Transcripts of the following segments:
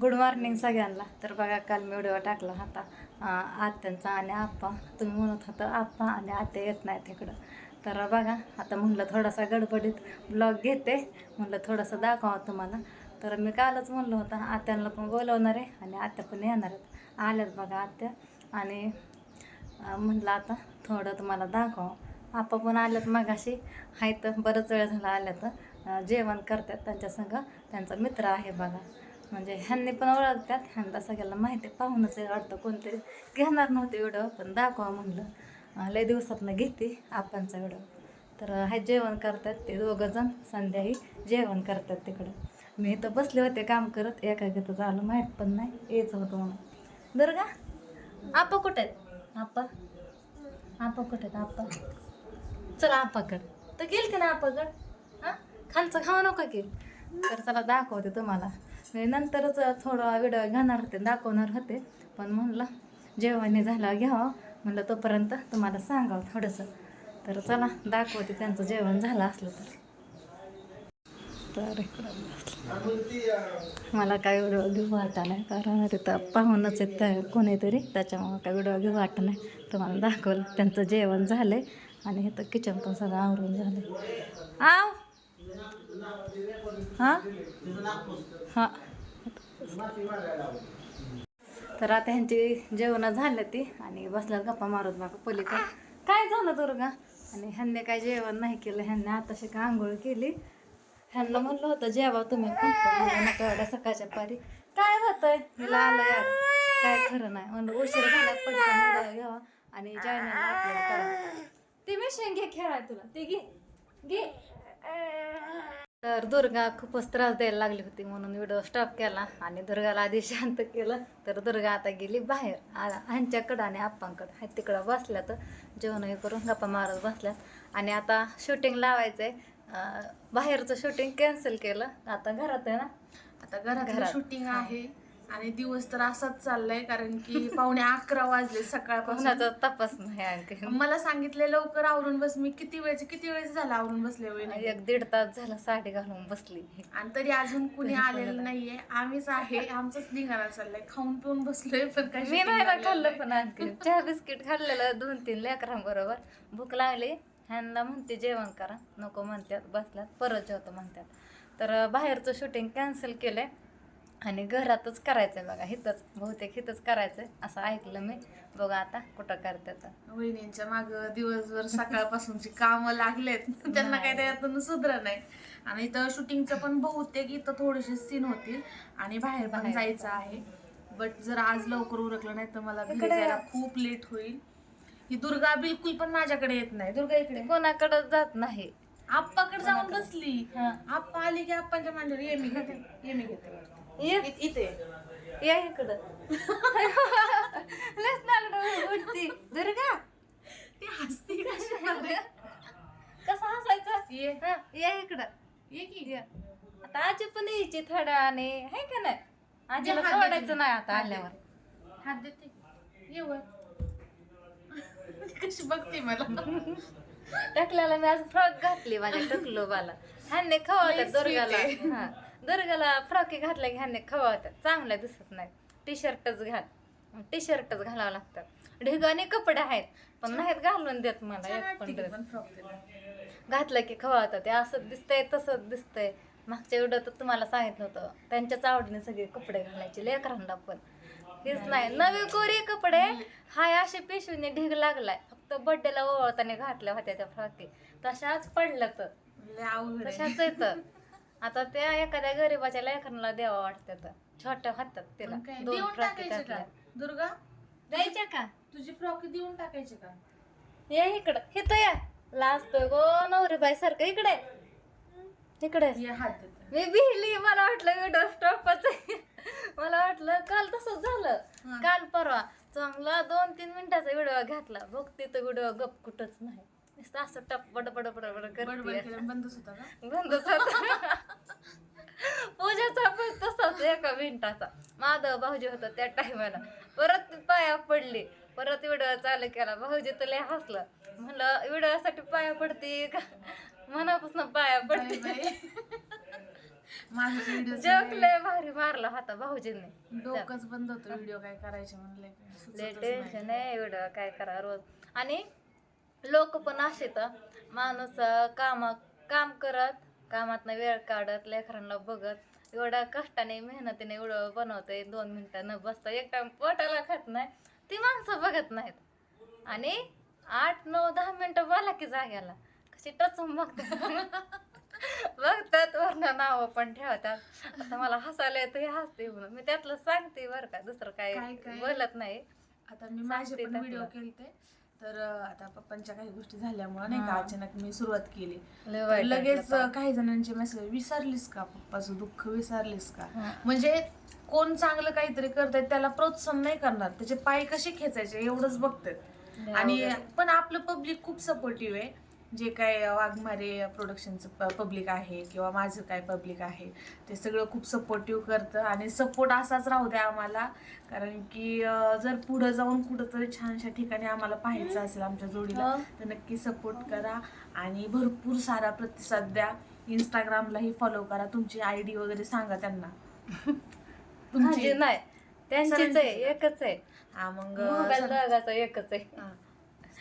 Good morning सगळ्यांना. तर बघा काल मी व्हिडिओ टाकला होता आत्यांचा आणि आप्पा. तुम्ही म्हणत होतं आप्पा आणि आत्या येत नाहीत इकडं. तर बघा आता म्हणलं थोडासा गडबडीत ब्लॉग घेते. म्हणलं थोडंसं दाखवा तुम्हाला. तर मी कालच म्हणलं होतं आत्यांना पण बोलवणार आहे आणि आत्या पण येणार आहेत. आल्यात बघा आत्या. आणि म्हटलं म्हणलं आता थोडं तुम्हाला दाखवा आप्पा पण आल्यात मगाशी. आहेत बरंच वेळ झाला आल्या तर जेवण करतात त्यांच्यासंग त्यांचा मित्र आहे बघा. म्हणजे ह्यांनी पण ओळखतात. ह्यांना सगळ्यांना माहिती आहे पाहूनच वाटतं कोणतरी घेणार नव्हते व्हिडिओ पण दाखवा म्हणलं. लय दिवसातनं घेते आपांचा व्हिडिओ तर हा जेवण करतात ते दोघंजण संध्याही जेवण करतात तिकडं. मी इथं बसले होते काम करत. एकाकीतच आलं माहीत पण नाही. यायचं होतं म्हणून. दुर्गा आपा कुठे आहेत? आपा आपा कुठे आहेत? आपा चला आपाकड तर गेल की ना आपाकड हां? खालचं खाऊ नका की. तर चला दाखवते तुम्हाला. म्हणजे नंतरच थोडा व्हिडिओ घेणार होते दाखवणार होते. पण म्हणलं जेवण झालं घ्यावं. म्हणलं तोपर्यंत तुम्हाला सांगावं थोडंसं. तर चला दाखवते त्यांचं जेवण झालं असलं तर. मला काय व्हिडिओ घेऊ वाटा नाही कारण तिथं पाहूनच येत कोणीतरी. त्याच्यामुळं काय व्हिडिओ घेऊ वाटत नाही. तुम्हाला दाखवलं त्यांचं जेवण झालंय. आणि इथं किचन पण सगळं आवरून झालं आव! हां? हां. तर आता ह्यांची जेवणं झालं ती आणि बसल्यात गप्पा मारत बघा पलीकडे. काय झालं दुर्गा आणि ह्यांनी काय जेवण नाही केलं ह्यांनी आताशी का आंघोळ केली. ह्यांना म्हणलं होतं जेवा तुम्ही एवढ्या सकाळच्या पारी. काय होतंय? हिला आलं यार काय खरं नाही. म्हणलं उशीर झाला पटकन घ्यावा आणि चॅनलला ती मशीन घे खेळाय तुला. ती घे. घे. तर दुर्गा खूपच त्रास द्यायला लागली होती म्हणून व्हिडिओ स्टॉप केला आणि दुर्गाला आधी शांत केलं. तर दुर्गा आता गेली बाहेर ह्यांच्याकडं आणि आप्पांकडं. ह्या तिकडं बसल्या तर जेवण हे करून गप्पा मारत बसल्यात. आणि आता शूटिंग लावायचं आहे बाहेरचं शूटिंग कॅन्सल केलं. आता घरात आहे ना? आता घरात. शूटिंग आहे. आणि दिवस तर असाच चाललाय कारण की पावणे अकरा वाजले सकाळपासून. कोणाचा तपास नाही आणखी. मला सांगितले लवकर आवरून बस मी किती वेळचे किती वेळेस झाला आवरून बसले वहिनी? एक दीड तास झाला साडी घालून बसली. आणि तरी अजून कुणी आलेलं नाहीये. आम्हीच आहे आमचंच निघाला चाललाय. खाऊन पिऊन बसलोय पण काय मी नाही ना खाल्लं. पण आणखी. चहा बिस्किट खाल्लेलं दोन तीन लेकरांबरोबर भूक लागली. ह्यांना म्हणते जेवण करा. नको म्हणतात बसल्यात. परत जेवतो म्हणतात. तर बाहेरचं शूटिंग कॅन्सल केलंय. आणि घरातच करायचंय बघा हिथंच बहुतेक हिथंच करायचंय असं ऐकलं मी. बघा आता कुठं करतात वहिनींच्या माग दिवसभर सकाळपासूनची कामं लागलेत. त्यांना काही त्यातून सुधर नाही. आणि इथं शूटिंगचं पण बहुतेक इथं थोडेसे सीन होतील आणि बाहेर पण बाहेर. जायचं आहे. बट जर आज लवकर उरकलं नाही तर मला घरी जायला. खूप लेट होईल. ही दुर्गा बिलकुल पण माझ्याकडे येत नाही. दुर्गा इकडे. कोणाकडं जात नाही. आप्पाकडे जाऊन? बसली. हा. आप्पा आली की आप्पांच्या मांडीवर ये मी घेते ये मी घेते. ये इ- इथे. या इकडं. लस लागलं उठती दुर्गा. ती हसती कशी? कसं हसायचं? ये. हा, या इकडं. ये की? ये. आता आजी पण यायची थोड्या आणि आहे का नाही? आजीला हात दे सोडायचं. नाही आता हात दे. आल्यावर हात देते. ये वर कशी बघते मला. टकल्याला मी आज फ्रॉक घातली माझ्या टकलो बाला. ह्यांनी खवावतात दुर्गाला. हा. दुर्गाला फ्रॉकी घातल्या की ह्यांनी खवावतात चांगल्या दिसत नाही. टी शर्टच घाल. टी शर्टच घालावं लागतात ढिगाने कपडे आहेत पण नाहीत घालून देत मला एक पण की ड्रेस. घातलं की खवावतात ते असं दिसतंय तसंच दिसतंय. मागच्या व्हिडिओ तर तुम्हाला सांगितलं होतं. त्यांच्याच आवडीने सगळे कपडे घालायचे लेकरांना पण. हेच नाही. नवे कोरी कपडे हाय असे पिशवीने ढीग लागलाय. फक्त बड्डेला ओवळताना घातल्या होत्या त्या फ्रॉकी. तशाच पडल्या तर. तशाच येत आता त्या एखाद्या गरीबाच्या लेकरांना द्यावा वाटतात छोट्या हातात तिला. काय, दोन देऊन फ्रॉकी टाकायचे का? घातल्या. दुर्गा? द्यायच्या का? तुझी फ्रॉक देऊन टाकायचे का? ये इकडं. हिथं या. लाजतोय गो नवरे बाई सारखं. इकडे. इकडे. ये हात देते मी भिली. मला वाटलं व्हिडिओ स्टॉपच मला वाटलं काल तसंच झालं. हा. काल परवा. चांगला दोन तीन मिनिटाचा व्हिडिओ घातला. बघते तर व्हिडिओ गप कुठंच नाही. नुसतं असं टप बड बड बड बड करते बंदच होता का? बंदच होता. पूजाचा पण तसाच एका मिनिटाचा. माधव भाऊजी होता त्या टायमाला. परत ती पाया पडली. परत व्हिडिओ चालू केला. भाऊजी तर लय हसलं. म्हणलं व्हिडिओसाठी पाया पडते का? मनापासून पाया पडते. माझं व्हिडिओ जोक लय भारी मारला होता भाऊजींनी. डोकंच बंद होतं व्हिडिओ काय करायचे म्हणले. लय टेन्शन आहे एवढं काय करा रोज. आणि लोक पण असे तर. माणूस काम काम करत कामातनं वेळ काढत लेकरांना बघत एवढ्या कष्टाने मेहनतीने एवढं बनवतंय दोन मिनिटं न बसता एक टाइम पोटाला खात नाही ती माणसं बघत नाहीत. आणि आठ नऊ दहा मिनिटं बोला की जाग्याला. कशी टचून बघतात बघतात वरनं नावं पण ठेवतात. आता मला हसायला येतं हे हसते म्हणून. मी त्यातलं सांगते बरं का दुसरं काय काय काय? बोलत नाही. आता मी माझे सांगते पण त्यातलं. व्हिडिओ केलते. तर अं, आता पप्पांच्या काही गोष्टी झाल्यामुळे नाही का हा. अचानक मी सुरुवात केली. लय तर वाईट लगेच वाटलं अं, काही जणांचे मेसेज विसरलीस का? पप्पाचं दुःख विसरलीस का? हा. म्हणजे कोण चांगलं काहीतरी करताय त्याला प्रोत्साहन नाही करणार. त्याचे पाय कसे खेचायचे एवढंच बघतात. आणि. पण आपलं पब्लिक खूप सपोर्टिव्ह आहे. जे काय वाघमारे प्रोडक्शनचं पब्लिक आहे किंवा माझं काय पब्लिक आहे ते सगळं खूप सपोर्टिव्ह करतं आणि सपोर्ट असाच राहू द्या आम्हाला कारण की जर पुढं जाऊन कुठंतरी छानशा ठिकाणी आम्हाला पाहायचं असेल आमच्या जोडीला. तर नक्की सपोर्ट करा आणि भरपूर सारा प्रतिसाद द्या इंस्टाग्रामलाही फॉलो करा तुमची आय डी वगैरे सांगा त्यांना माझी नाही त्यांचीच आहे. एकच आहे हा मग एकच आहे.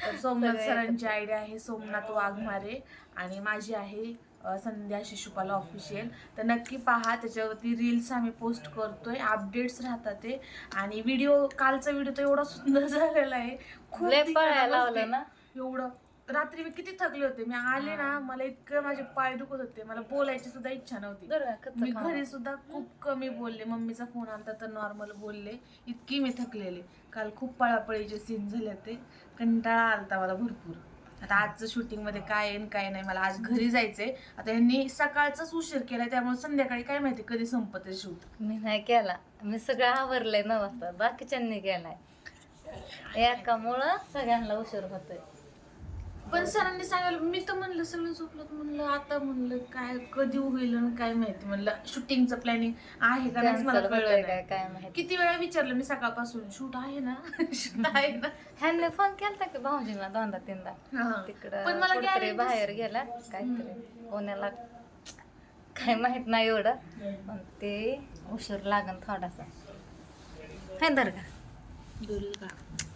तर सोमनाथ सरांची आयडिया आहे सोमनाथ वाघमारे आणि माझी आहे संध्या शिशुपाला ऑफिशियल तर नक्की पहा त्याच्यावरती रील्स आम्ही पोस्ट करतोय. अपडेट्स राहतात ते. आणि व्हिडिओ कालचा व्हिडिओ तर एवढा सुंदर झालेला आहे. खूप पळायला. लावलं ना? एवढं रात्री मी किती थकले होते. मी आले ना मला इतकं माझे पाय दुखत होते. मला बोलायची सुद्धा इच्छा नव्हती. मी. घरी सुद्धा खूप कमी बोलले. मम्मीचा फोन आलता तर नॉर्मल बोलले. इतकी मी थकलेले. काल खूप पळापळीचे सीन झाले ते कंटाळा आलता मला भरपूर. आता आजचं शूटिंगमध्ये काय आणि काय नाही मला आज घरी जायचंय. आता यांनी सकाळचाच उशीर केलाय त्यामुळे संध्याकाळी काय माहिती कधी संपत शूट मी नाही केला. मी सगळं आवरलंय वाजता बाकीच्यांनी केलाय. एकामुळं सगळ्यांना उशीर होतोय. पण सरांनी सांगायला मी तर म्हणलं सगळं झोपलं म्हणलं आता म्हणलं काय कधी होईल आणि काय माहिती म्हणलं शूटिंगचं प्लॅनिंग आहे का नाही मला कळलं नाही. काय काय माहिती. किती वेळा विचारलं मी सकाळपासून शूट आहे ना? शूट आहे ना? ह्यांनी फोन केलता की भाऊजीला दोनदा तीनदा? हा. तिकडं पण मला कुठेतरी guarantee- बाहेर गेला काहीतरी पुण्याला. काय माहीत नाही एवढं पण ते उशीर लागन थोडासा. हाय दर का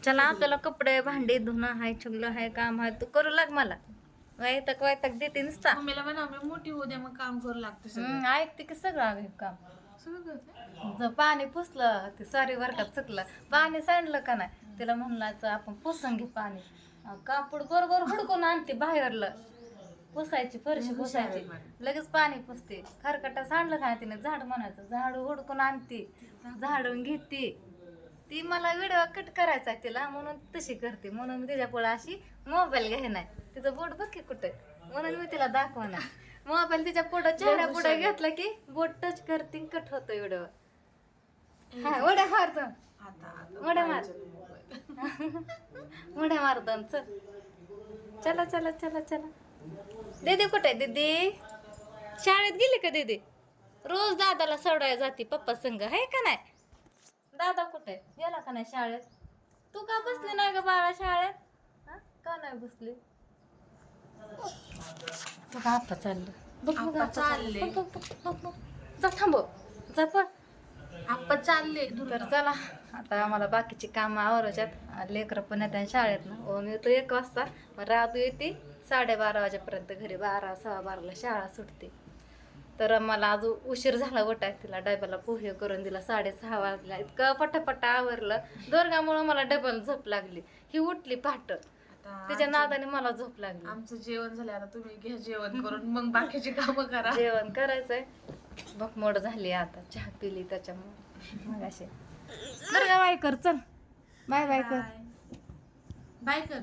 चला आपल्याला कपडे भांडी धुणं हाय छगलं हाय काम हाय तू करू लाग मला. वैतक वैतक देते नुसता. मम्मीला म्हणा मी मोठी होऊ द्या मग काम करू लागते हम्म, ऐकते की सगळं आम्ही काम. सगळं करते. जर पाणी पुसलं ते सॉरी वर का चुकलं. पाणी सांडलं का नाही? तिला म्हणलाच आपण पुसून घे पाणी. अं, कापड बरोबर हुडकून आणते बाहेरलं. पुसायची फरशी पुसायची लगेच पाणी पुसते. खरकटा सांडलं का नाही तिने? झाड म्हणायचं. झाड हुडकून आणते. झाडून घेते. ती मला व्हिडिओ कट करायचा तिला म्हणून तशी करते. म्हणून मी तिच्या पुढे अशी मोबाईल नाही तिचं बोट बघ की कुठे. म्हणून मी तिला दाखवणार. मोबाईल तिच्या पुढे चेहऱ्या पुढे घेतला की बोट टच करते कट होतो व्हिडिओ हा उड्या मारतो उड्या मार. उड्या मारतो चल. चला चला चला चला. दीदी कुठे दीदी? शाळेत गेली का दीदी? रोज दादाला सोडायला जाते पप्पा संग आहे का नाही? दादा कुठे? गेला का नाही शाळेत? तू का बसली नाही ग बाळा शाळेत? हा? का नाही बसली? बघ आपा चाललं. बघ बघ आप्पा चाललं. बघ, बघ, बघ, बघ, बघ. जा थांबव जा पण आपण चालले. तर चला. आता आम्हाला बाकीची कामं आवरायच्यात. लेकरं पण येतात शाळेत ना. मी येतो एक वाजता. मग राहतो येते साडेबारा वाजेपर्यंत घरी बारा सव्वा बाराला शाळा सुटते. तर मला अजून उशीर झाला वटाय तिला डब्याला पोहे करून दिला साडेसहा वाजला इतकं पटापटा आवरलं. दोरगामुळं मला डबल झोप लागली. ही उठली पहाट. आता तिच्या नादाने मला झोप लागली. आमचं जेवण झालं आता तुम्ही घ्या जेवण करून. मग बाकीची कामं करा. जेवण करायचंय. भकमोड झाली आता. चहा पिली त्याच्यामुळे. मग असे. बाय कर. चल. बाय बाय कर. बाय कर.